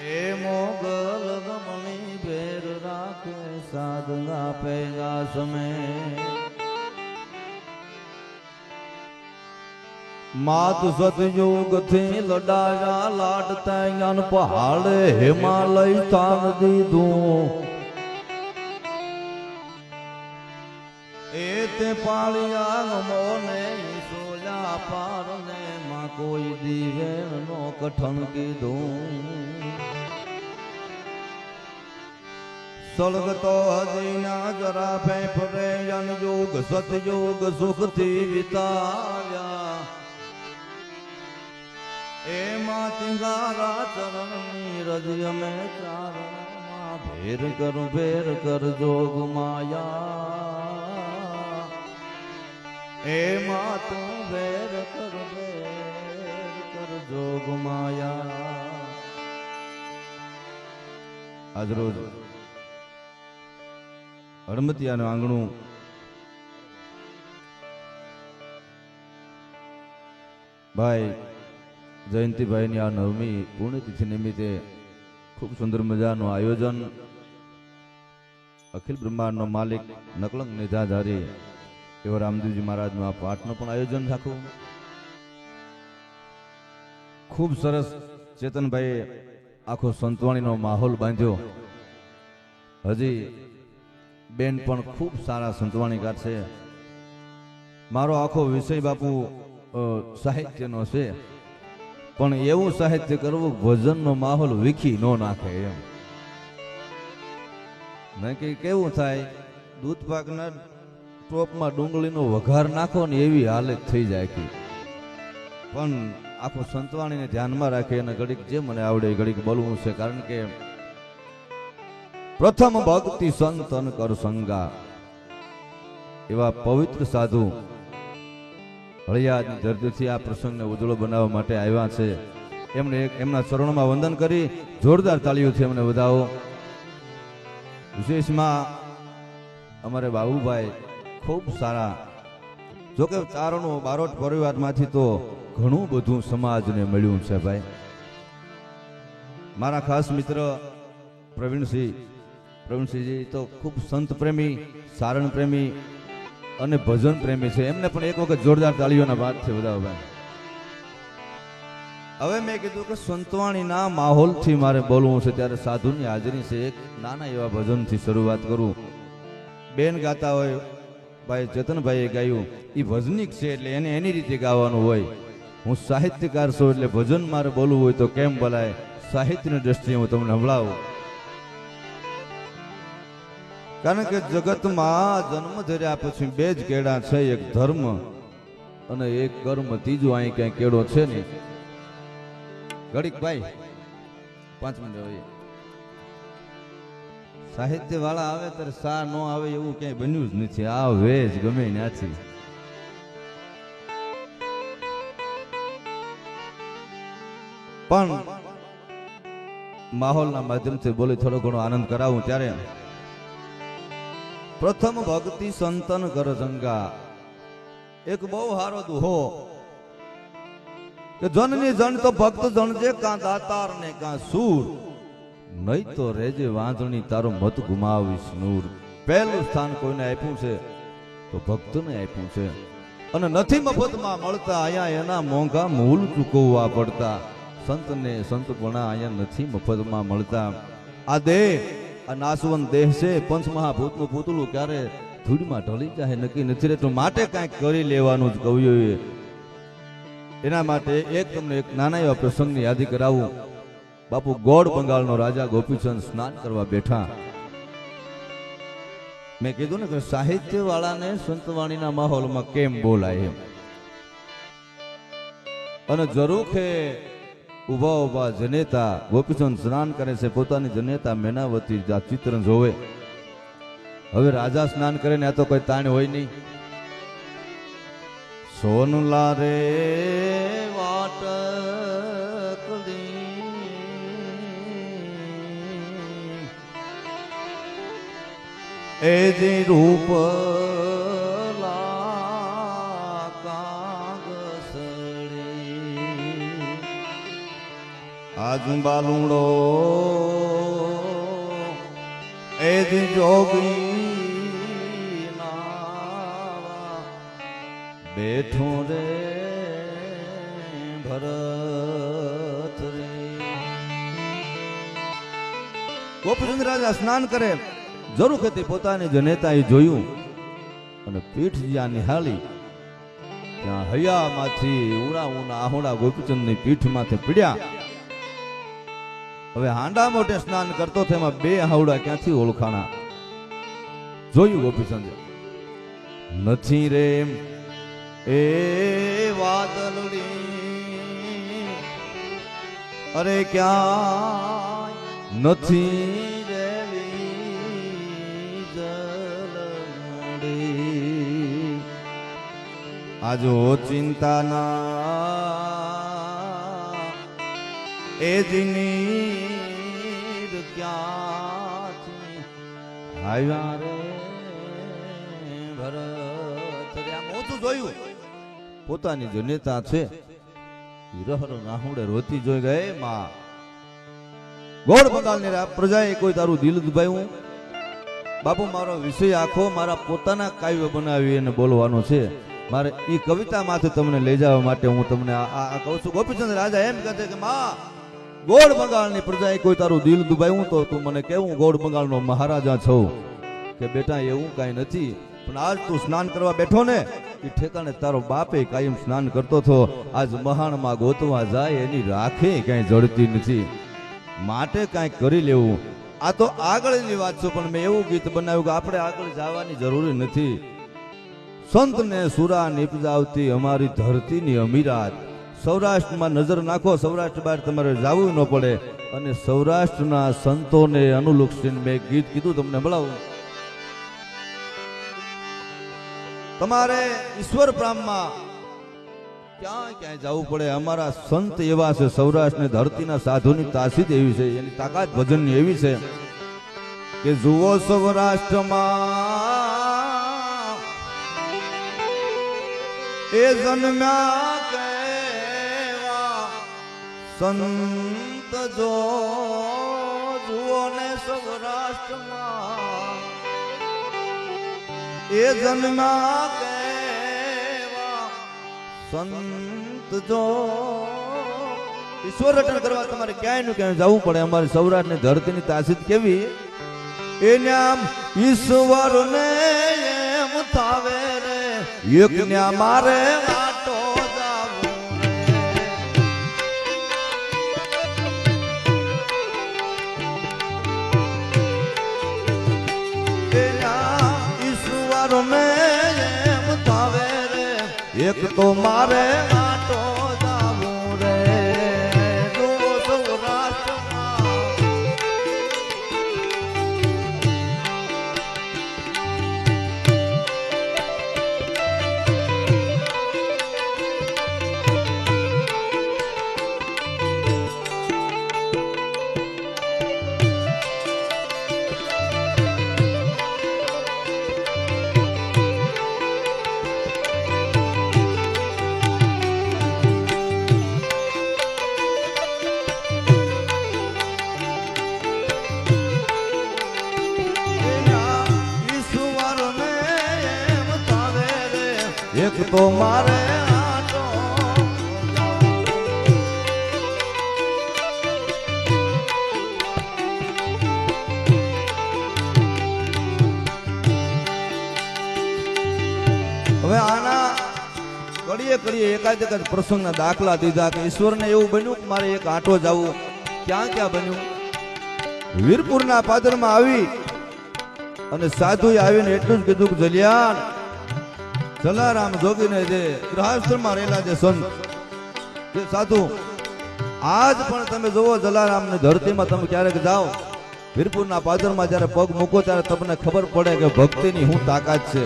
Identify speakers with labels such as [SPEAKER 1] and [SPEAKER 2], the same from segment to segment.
[SPEAKER 1] એ મોગલ ગમણી ભેર રાખે, સાધના પેગા સમે માત સતયુગથી લડાયા લાડતા જ્ઞાન પહાડે હિમાલય તાન દીધું. એ તે પાળિયા મોને સોલ્યા પારને માં કોઈ દિવેણ નો કઠણ કીધું. સળગતો હજી ના જરા પે ફરે યુગ સતયુગ સુખથી વિતાવ્યા એમાં તિંગારા ચરણની હૃદય મે ચારણમાં ભેર કર ભેર કર જોગ માયા એમાં તું ભેર કર ભેર કર જોગ માયા આજ રોજ હડમતિયાનું આંગણું. ભાઈ, જયંતિભાઈની આ નવમી પુણ્યતિથિ નિમિત્તે ખૂબ સુંદર મજાનું આયોજન. અખિલ બ્રહ્માંડનો માલિક, નકલંગ નિધાધારી એવા રામદેવજી મહારાજનું આ પાઠનું પણ આયોજન રાખવું. ખૂબ સરસ ચેતનભાઈએ આખો સંતવાણીનો માહોલ બાંધ્યો. હજી બેન પણ ખૂબ સારા સંતવાણીકાર છે. મારો આખો વિષય બાપુ સાહિત્યનો છે. પણ એવું સાહિત્ય કરવું ભજનનો માહોલ વીખી ન નાખે એમ. નક્કી કેવું થાય, દૂધ પાકના ટોપમાં ડુંગળીનો વઘાર નાખો ને એવી હાલત થઈ જાય કે. પણ આખું સંતવાણીને ધ્યાનમાં રાખી અને ઘડીક જે મને આવડે ઘડીક બોલવું છે. કારણ કે પ્રથમ ભક્તિ સંતન કર સંગા. એવા પવિત્ર સાધુ હળિયાની ધરતીથી આ પ્રસંગને ઉજળો બનાવવા માટે આવ્યા છે. એમને એમના ચરણોમાં વંદન કરી જોરદાર તાળીઓથી એમને વધાવો. વિશેષમાં અમારે બાબુભાઈ ખૂબ સારા. જોકે ચારણો બારોટ પરિવારમાંથી તો ઘણું બધું સમાજને મળ્યું છે ભાઈ. મારા ખાસ મિત્ર પ્રવીણસિંહ પ્રવીણસિંહજી, તો ખૂબ સંત પ્રેમી, સારણ પ્રેમી અને ભજન પ્રેમી છે. એમને પણ એક વખત જોરદાર તાળીઓના વાત છે બધા ભાઈ. હવે મેં કીધું કે સંતવાણીના માહોલથી મારે બોલવું છે. ત્યારે સાધુની હાજરી છે. એક નાના એવા ભજનથી શરૂઆત કરું. બેન ગાતા હોય, ભાઈ જતનભાઈએ ગાયું. એ ભજનિક છે એટલે એને એની રીતે ગાવાનું હોય. હું સાહિત્યકાર છું એટલે ભજન મારે બોલવું હોય તો કેમ બોલાય? સાહિત્યની દ્રષ્ટિએ હું તમને સંભળાવું કારણ કે જગતમાં જન્મ ધર્યા પછી બે જ કેડા છે, એક ધર્મ અને એક કર્મ. ત્રીજું અહીં ક્યાંય કેળો છે ને ઘડીક ભાઈ, પાંચ મિનિટ હવે સાહિત્ય વાળા આવે ત્યારે સા ન આવે એવું ક્યાંય બન્યું જ નથી. આવે જ ગમે ત્યાંથી. પણ માહોલના માધ્યમથી બોલી થોડો ઘણો આનંદ કરાવું ત્યારે પ્રથમ ભક્તિ સંતન ગરજંગા એક બહુ હારો દુહો. કે જનની જન તો ભક્ત જણજે કાં દાતાર ને કાં સૂર. નહીં તો રેજે વાંધણી તારો મત ગુમાવીશ નૂર. પહેલું સ્થાન કોઈને આપ્યું છે, તો ભક્તને આપ્યું છે. અને નથી મફતમાં મળતા અહીંયા એના મોંઘા મૂલ ચૂકવવા પડતા. સંતને સંતપણા અહીંયા નથી મફતમાં મળતા. આ દેહ આ નાસવંત દેહ છે, પંચમહાભૂતનું પૂતળું ક્યારે ધૂળમાં ઢળી જાય નક્કી નથી રહેતું. માટે કાંઈક કરી લેવાનું જ કવિઓએ એના માટે એક તમને એક નાના એવા પ્રસંગની યાદી કરાવું. બાપુ ગોળ બંગાળનો રાજા ગોપીચંદ સ્નાન કરવા બેઠા. મેં કીધું ને કે સાહિત્ય વાળાને સંતવાણીના માહોલમાં કેમ બોલાય એમ. અને જરૂખે ઊભા ઊભા જનેતા ગોપીચંદ સ્નાન કરે છે, પોતાની જનેતા મેનાવતી આ ચિત્ર જોવે. હવે રાજા સ્નાન કરે ને આ તો કોઈ તાણ હોય નહીં. સોનલા રે વાટ એ જે રૂપ આજુ બાલુડો એ જોગી બેઠો રે ભરત રે. રાજા સ્નાન કરે, જરૂર હતી પોતાની જનેતાએ જોયું અને પીઠ જ્યાં નિહાળી, ત્યાં હૈયામાંથી ઉણા ઉના આહોડા ગોપીચંદની પીઠમાંથી પીડ્યા. હવે હાંડા મોટે સ્નાન કરતો તેમાં બે હાવડા ક્યાંથી ઓળખાણા? જોયું ગોપીચંદ? નથી રે એ વાદળડી અરે ક્યાં નથી આજો ચિંતાના એ આવ્યા રે ભરત. રે આમ ઓછું જોયું. પોતાની જો નેતા છે રહર રાહુડે રોતી જોઈ ગયે માં ગોળ બંગાળની રા પ્રજાએ કોઈ તારું દિલ દુભાયું બાપુ મારો વિષય આખો મારા પોતાના કાવ્ય બનાવી અને બોલવાનો છે. મારે એ કવિતામાંથી તમને લઈ જવા માટે હું તમને આ કહું છું. ગોપીચંદ રાજા એમ કહે છે કે માં ગોળ બંગાળની પ્રજાએ કોઈ તારું દિલ દુભાયું તો તું મને કેવું? ગોળ બંગાળનો મહારાજા છો. કે બેટા એવું કાંઈ નથી. પણ આજ તું સ્નાન કરવા બેઠો ને એ ઠેકાણે તારો બાપે કાયમ સ્નાન કરતો હતો. આજ મહાણમાં ગોતવા જાય એની રાખે કાંઈ જડતી નથી. માટે કાંઈક કરી લેવું. આ તો આગળની વાત છે, પણ મેં એવું ગીત બનાવ્યું કે આપણે આગળ જવાની જરૂરી નથી. સંતને સુરા નિપજાવતી અમારી ધરતીની અમીરાત. સૌરાષ્ટ્રમાં નજર નાખો, સૌરાષ્ટ્ર બહાર તમારે જવું ન પડે. અને સૌરાષ્ટ્રના સંતોને અનુલક્ષીને મેં ગીત કીધું તમને મળાવું તમારે ઈશ્વર પ્રામમાં ક્યાં ક્યાંય જવું પડે? અમારા સંત એવા છે, સૌરાષ્ટ્રની ધરતીના સાધુની તાસીદ એવી છે, એની તાકાત ભજનની એવી છે કે જુઓ સૌરાષ્ટ્રમાં એ જન્મ્યા સંત જો જુઓ ને સૌરાષ્ટ્રમાં, એ જન્મા કેવા? સંત જો ઈશ્વર રટન કરવા તમારે ક્યાંયનું ક્યાંય જવું પડે? અમારી સૌરાષ્ટ્રની ધરતીની તાસીદ કેવી? એને આમ ઈશ્વર ને એમ થાવે રે. એક ન્યા મારે એક તો મારે કડીએ કડીએ એકાદ એકાદ પ્રસંગના દાખલા દીધા કે ઈશ્વરને એવું બન્યું કે મારે એક આંટો જવું ક્યાં ક્યાં બન્યું? વીરપુરના પાદરમાં આવી અને સાધુએ આવીને એટલું જ કીધું કે જલિયાણ જલારામ જોગીને જે ગ્રહાશ્રમમાં રહેલા જે સંત, જે સાધુ, આજ પણ તમે જુઓ જલારામની ધરતીમાં તમે ક્યારેક જાઓ, વીરપુરના પાદરમાં જ્યારે પગ મૂકો ત્યારે તમને ખબર પડે કે ભક્તિની શું તાકાત છે.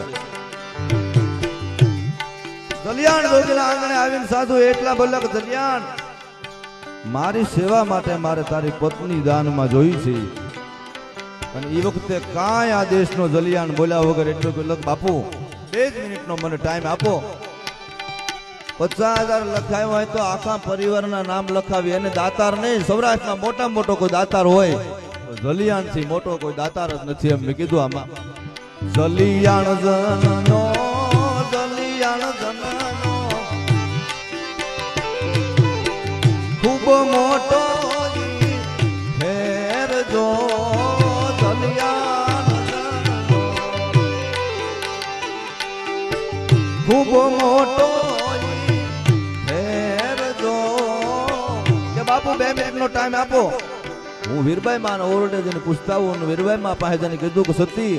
[SPEAKER 1] જલિયાણ જોગીના આંગણે આવીને સાધુ, એટલા બોલ્યા દલિયાણ, મારી સેવા માટે મારે તારી પત્ની દાનમાં જોઈ છે. અને એ વખતે કાંઈ આ દેશનો જલિયાણ બોલ્યા વગર એટલો કે લગ બાપુ, બે જ મિનિટનો મને ટાઈમ આપો. પચાસ હજાર લખાયો હોય તો આખા પરિવારના નામ લખાવી. અને દાતાર નહીં, સૌરાષ્ટ્રમાં મોટા મોટો કોઈ દાતાર હોય. તો જલિયાણથી મોટો કોઈ દાતાર જ નથી એમ મેં કીધું આમાં. જલિયાણ જનનો જલિયાણ જનનો ખૂબ મોટો ખૂબ મોટો બાપુ, બે મિનિટ નો ટાઈમ આપો. હું વીરબાઈ માં ઓરડે જઈને પૂછતા હું વીરબાઈ માં પાસે જઈને કીધું કે, સતી,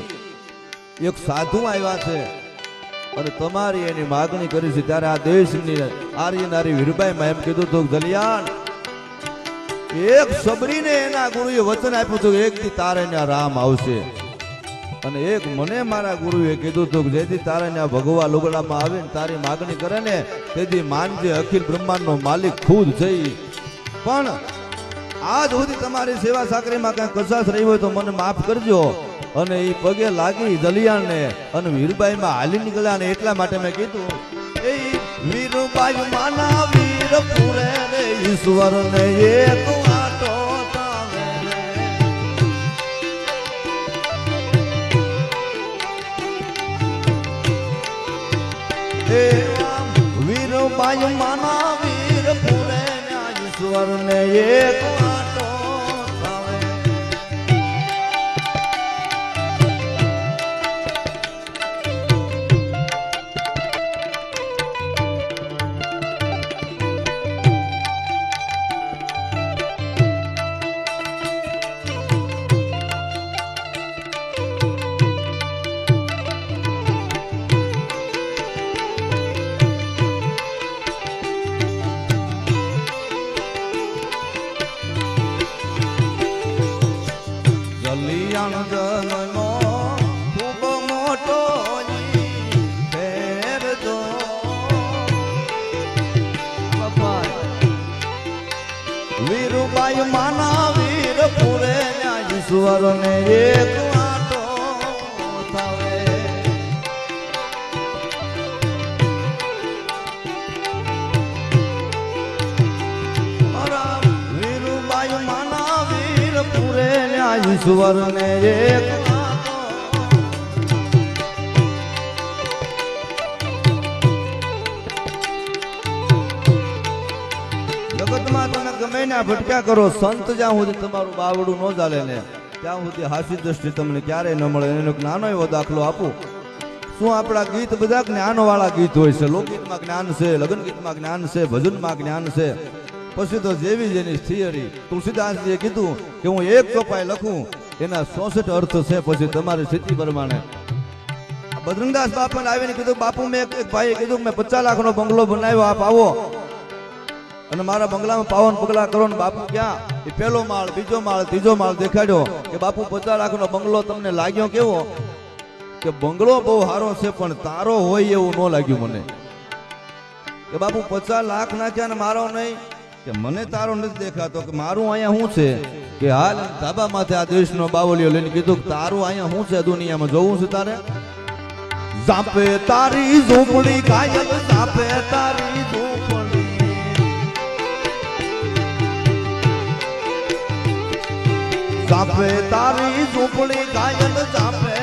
[SPEAKER 1] એક સાધુ આવ્યા છે. અને તમારી એની માગણી કરી છે ત્યારે આ દેશની આર્ય નારી વીરબાઈ માં એમ કીધું હતું કે એક સબરીને એના ગુરુએ વચન આપ્યું હતું એક થી તારે ત્યાં રામ આવશે. અને એક મને મારા ગુરુએ કીધું હતું કે, જેથી તારે ત્યાં ભગવા લુગડામાં આવે ને તારી માગણી કરે ને, તેથી માનજે અખિલ બ્રહ્માંડનો માલિક ખુદ જઈ. પણ આજ સુધી તમારી સેવા સાકરીમાં કાંઈ કસાસ રહી હોય તો મને માફ કરજો. અને એ પગે લાગી દલિયાણને અને વીરબાઈમાં હાલી નીકળ્યા ને એટલા માટે મેં કીધું, એ વીરબાઈ માના વીર પૂરે ઈશ્વર ને. એવા વીરબાઈ માના વીર પૂરે ઈશ્વર ને એ આટો પૂરે ન્યા ઈશ્વર ને એક જગતમાં તમે ગમે ને, ભટક્યા કરો. સંત જ્યાં સુધી તમારું બાવડું ન ચાલે ને, ત્યાં સુધી હાસી દ્રષ્ટિ તમને ક્યારેય ન મળે. એનો નાનો એવો દાખલો આપું. શું આપણા ગીત બધા જ્ઞાન વાળા ગીત હોય છે? લોકગીતમાં જ્ઞાન છે લગ્ન ગીતમાં જ્ઞાન છે, ભજનમાં જ્ઞાન છે. પછી તો જેવી જેની થિયરી તુલસીદાસજીએ કીધું કે હું એક ચોપાઈ લખું, એના ચોસઠ અર્થ છે પછી તમારી સ્થિતિ પ્રમાણે. બજરંગદાસ બાપાને આવીને કીધું, બાપુ, મેં એક ભાઈએ કીધું મેં પચાસ લાખનો બંગલો બનાવ્યો, આપ આવો. અને મારા બંગલામાં પાવન પગલા કરો ને બાપુ ક્યાં? એ પહેલો માળ, બીજો માળ, ત્રીજો માળ દેખાડ્યો કે, બાપુ, પચાસ લાખનો બંગલો તમને લાગ્યો કેવો? કે, બંગલો બહુ સારો છે, પણ તારો હોય એવું ન લાગ્યું મને. કે, બાપુ, પચાસ લાખ નાખ્યા ને મારો નહીં કે મને તારો નથી દેખાતો કે મારું અહીંયા શું છે? કે હાલ ધાબા માથે આ દેશનો બાવલીઓ લઈને કીધું કે તારું અહીંયા શું છે દુનિયામાં? જોવું છે તારે? ઝાપે તારી ઝૂંપડી કાયમ ઝાપે તારી ઝૂંપડી. ઝાપે તારી ઝૂંપડી કાયમ ઝાપે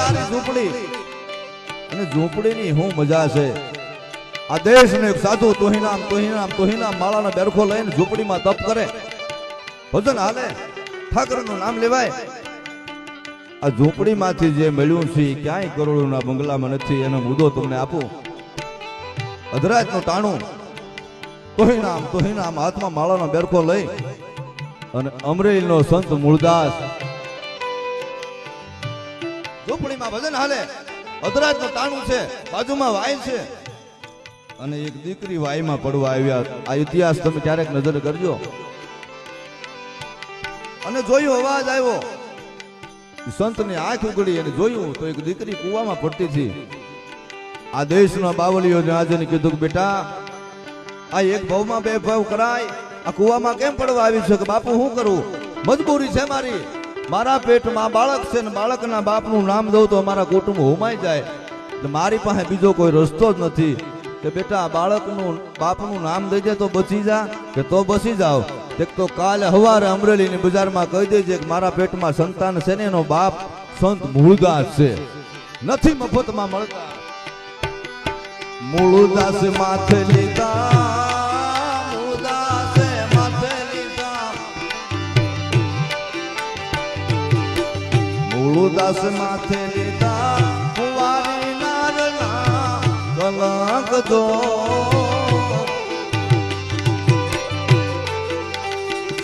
[SPEAKER 1] તારી ઝૂંપડી. અને ઝૂંપડીની શું મજા છે. આ દેશને એક સાધુ તોહિનામ તોહિનામ તોહિનામ માળાનો બેરખો લઈને ઝૂંપડીમાં તપ કરે. ભજન હાલે, ઠાકરનું નામ લેવાય. આ ઝૂંપડીમાંથી જે મળ્યું છે ક્યાંય કરોડોના બંગલામાં નથી, એનો મુદ્દો તમને આપું. અધરાજનું ટાણું તોહિનામ તોહિનામ હાથમાં માળાનો બેરખો લઈ અને અમરેલીનો સંત મૂળદાસ ઝૂંપડીમાં ભજન હાલે. અધરાજનું તાણું છે, બાજુમાં વાય છે. અને એક દીકરી વાયમાં પડવા આવ્યા. આ ઇતિહાસ તમે ક્યારેક નજર કરજો. અને જોયું અવાજ આવ્યો સંત સંતની આંખ ઉગડી અને જોયું તો એક દીકરી કુવામાં પડતી હતી. આ દેશના બાવલીઓ આજે કીધું બેટા, આ એક ભાવમાં બે ભાવ કરાય. આ કુવામાં કેમ પડવા આવી છે કે બાપુ શું કરું? મજબૂરી છે મારી. મારા પેટમાં બાળક છે ને બાળકના બાપનું નામ દઉં તો અમારા કુટુંબ હોમાઈ જાય. મારી પાસે બીજો કોઈ રસ્તો જ નથી. કે બેટા, બાળકનું, બાપનું નામ દઈ તો બચી જા, કે તો બચી જાઓ. એક તો કાલે હવારે અમરેલીની બજારમાં કહી દેજે કે મારા પેટમાં સંતાન છે ને એનો બાપ સંત મૂળદાસ છે. નથી મફતમાં મળતા. મૂળદાસ માથે લીધા. મૂળદાસ માથે લીધા કુંવારી નારના કલંક દો.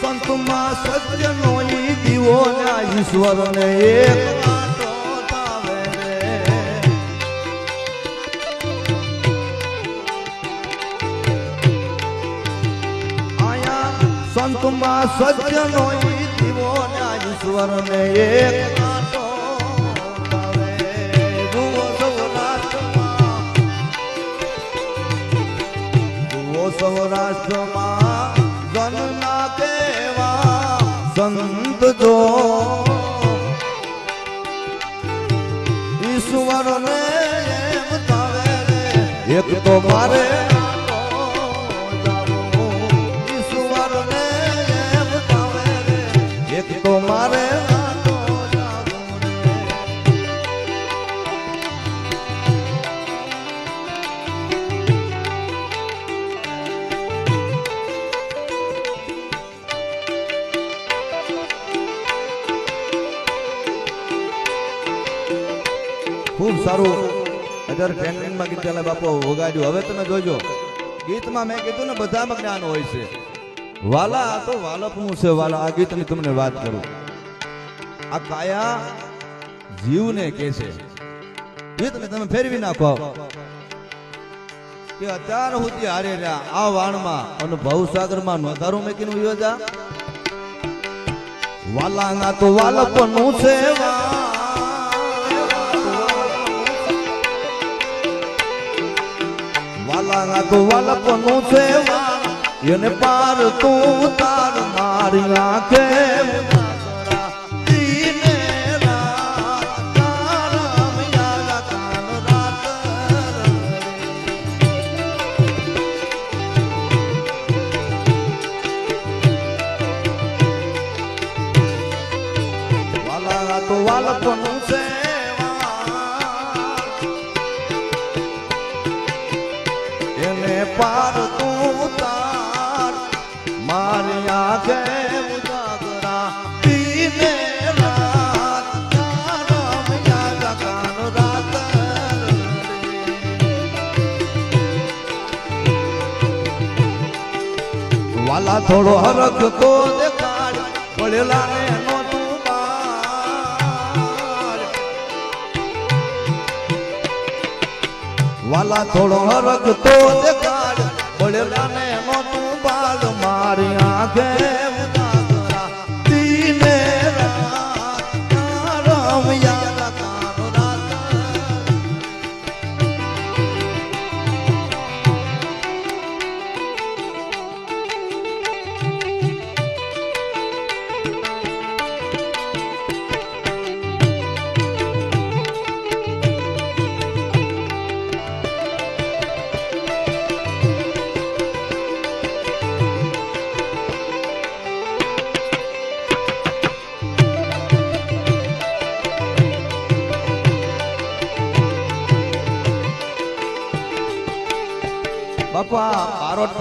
[SPEAKER 1] સંતમાં સજ્જનો દીવો ના ઈશ્વરને એક સંતમાં સજ્જનો દીવો ના ઈશ્વરને એક સૌરાષ્ટ્રમાં જનના કેવા સંત જો ઈશ્વરને એક તો મારે ખૂબ સારું. અત્યારે ટ્રેન્ડિંગમાં ગીત ચાલે, બાપુ વગાડ્યું હવે તમે જોજો, ગીતમાં મેં કીધું ને બધામાં જ્ઞાન હોય છે. વાલા તો વાલપનું છે, વાલા. આ ગીતની તમને વાત કરું. આ કાયા જીવને કે છે. ગીતને તમે ફેરવી નાખો. કે અત્યાર સુધી હારે રહ્યા. આ વાણમાં, અને ભવસાગરમાં નોંધારું મેકીને યોજા વાલાના તો વાલપનું છે વાલાના તો વાલપનું છે એને પાર તું તાર મારી આંખે પાર તું તાર મારી આંખે ઉજાગરા દીને રાત. મિયાલા કાન રાત વાલા થોડો હરખ તો દેખાડ, પડેલા ને બાર. વાલા થોડો હરખ તો દેખાડ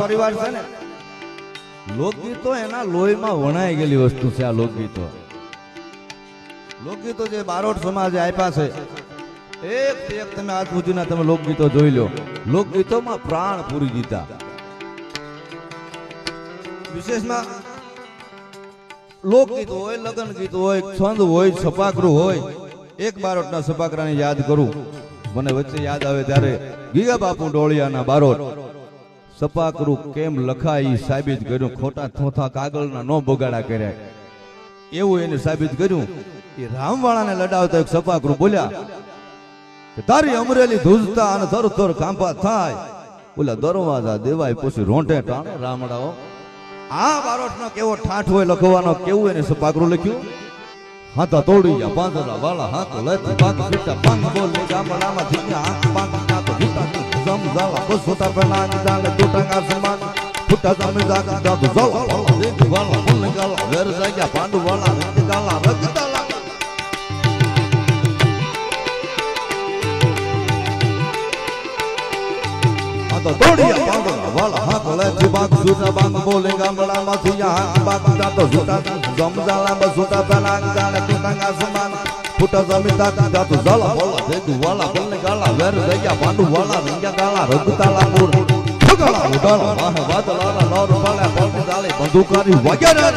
[SPEAKER 1] પરિવાર છે ને, લોકગીતો એના લોહીમાં વણાઈ ગયેલી વસ્તુ છે આ લોકગીતો. લોકગીતો જે બારોટ સમાજે આપ્યા છે, એક એક તમે આજ સુધીના તમે લોકગીતો જોઈ લો. લોકગીતોમાં પ્રાણ પૂરી દીધા. વિશેષમાં લોકગીત હોય લગ્ન ગીત હોય, છંદ હોય છપાકરું હોય, એક બારોટના છપાકરાને યાદ કરું. મને વચ્ચે યાદ આવે ત્યારે ગીગા બાપુ ડોળિયાના બારોટ. સપાકરું કેમ લખાય એ સાબિત કર્યું? ખોટા થોથા કાગળના નો બગાડા કર્યા. એવું એને સાબિત કર્યું. એ રામવાળાને લડાવતા એક સપાકરું બોલ્યા તારી અમરેલી ધૂજતા અને થર થર કાંપા થાય. બોલા દરવાજા દેવાય પછી રોંટે ટાણે, રામડાઓ. આ બારોટનો કેવો ઠાઠ હોય લખવાનો, કેવું એને સપાકરું લખ્યું? હાથા તોડી ગયા પાંદડા વાળા હાથ લેતી પાંચ ફીટા પાંચ બોલ ગામડામાં આંખ પાંચ નાતો ફૂટા સમાન. ફૂટા તમે જાગા જાતો જવા દેખ વાળા બોલ ગાલા વેર જાગ્યા પાંડુ વાળા રંગ ગાલા રગતા લાગા આ તો દોડિયા પાંદડા વાળા, હાથ લેતી બાગ સુના બાગ બોલે ગામડામાં થી આંખ બાગ જાતો જૂટા સમજાલા બસોતા પેલા જાણે તૂટાંગા સમાન. ફૂટા જમીતા જાગા જાતો જલા બોલા દેખ વાલા બોલ ગાલા, વેર જાગ્યા પાંડુ વાલા રંગ્યા ગાલા રગતા પૂર ફગલા ઉડાલા વાહ વાદળાના નોર પાલે પગ દાલે બંદૂકારી વગેરે